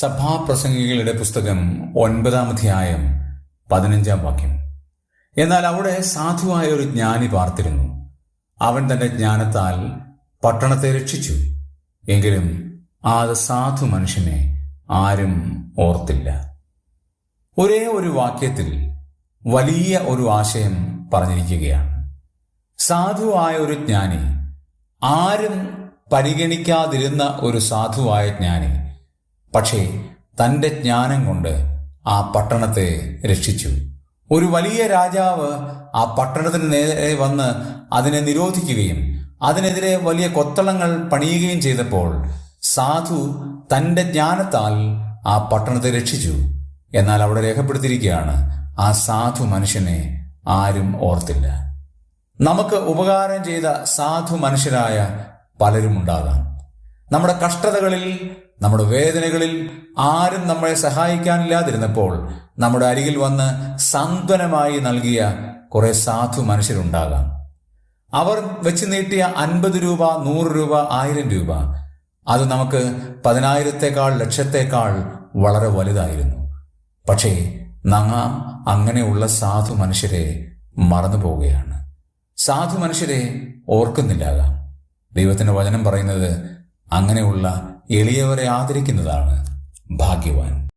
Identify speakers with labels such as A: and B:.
A: സഭാപ്രസംഗികളുടെ പുസ്തകം ഒൻപതാം അധ്യായം പതിനഞ്ചാം വാക്യം. എന്നാൽ അവിടെ സാധുവായ ഒരു ജ്ഞാനി പാർത്തിരുന്നു. അവൻ തന്റെ ജ്ഞാനത്താൽ പട്ടണത്തെ രക്ഷിച്ചു. എങ്കിലും ആ സാധു മനുഷ്യനെ ആരും ഓർത്തില്ല. ഒരേ ഒരു വാക്യത്തിൽ വലിയ ഒരു ആശയം പറഞ്ഞിരിക്കുകയാണ്. സാധുവായ ഒരു ജ്ഞാനി ആരും പരിഗണിക്കാതിരുന്ന ഒരു സാധുവായ ജ്ഞാനി പക്ഷേ തന്റെ ജ്ഞാനം കൊണ്ട് ആ പട്ടണത്തെ രക്ഷിച്ചു. ഒരു വലിയ രാജാവ് ആ പട്ടണത്തിന് നേരെ വന്ന് അതിനെ നിരോധിക്കുകയും അതിനെതിരെ വലിയ കൊത്തളങ്ങൾ പണിയുകയും ചെയ്തപ്പോൾ സാധു തന്റെ ജ്ഞാനത്താൽ ആ പട്ടണത്തെ രക്ഷിച്ചു. എന്നാൽ അവിടെ രേഖപ്പെടുത്തിയിരിക്കുകയാണ് ആ സാധു മനുഷ്യനെ ആരും ഓർത്തില്ല. നമുക്ക് ഉപകാരം ചെയ്ത സാധു മനുഷ്യരായ പലരും ഉണ്ടാകാം നമ്മുടെ കഷ്ടതകളിൽ നമ്മുടെ വേദനകളിൽ ആരും നമ്മളെ സഹായിക്കാനില്ലാതിരുന്നപ്പോൾ നമ്മുടെ അരികിൽ വന്ന് സാന്ത്വനമായി നൽകിയ കുറെ സാധു മനുഷ്യരുണ്ടാകാം. അവർ വെച്ച് നീട്ടിയ അൻപത് രൂപ നൂറ് രൂപ ആയിരം രൂപ. അത് നമുക്ക് പതിനായിരത്തെക്കാൾ ലക്ഷത്തേക്കാൾ വളരെ വലുതായിരുന്നു. പക്ഷേ നാം അങ്ങനെയുള്ള സാധു മനുഷ്യരെ മറന്നു പോവുകയാണ്. സാധു മനുഷ്യരെ ഓർക്കുന്നില്ലാകാം ദൈവത്തിന്റെ വചനം പറയുന്നത് അങ്ങനെയുള്ള എളിയവരെ ആദരിക്കുന്നതാണ് ഭാഗ്യവാൻ.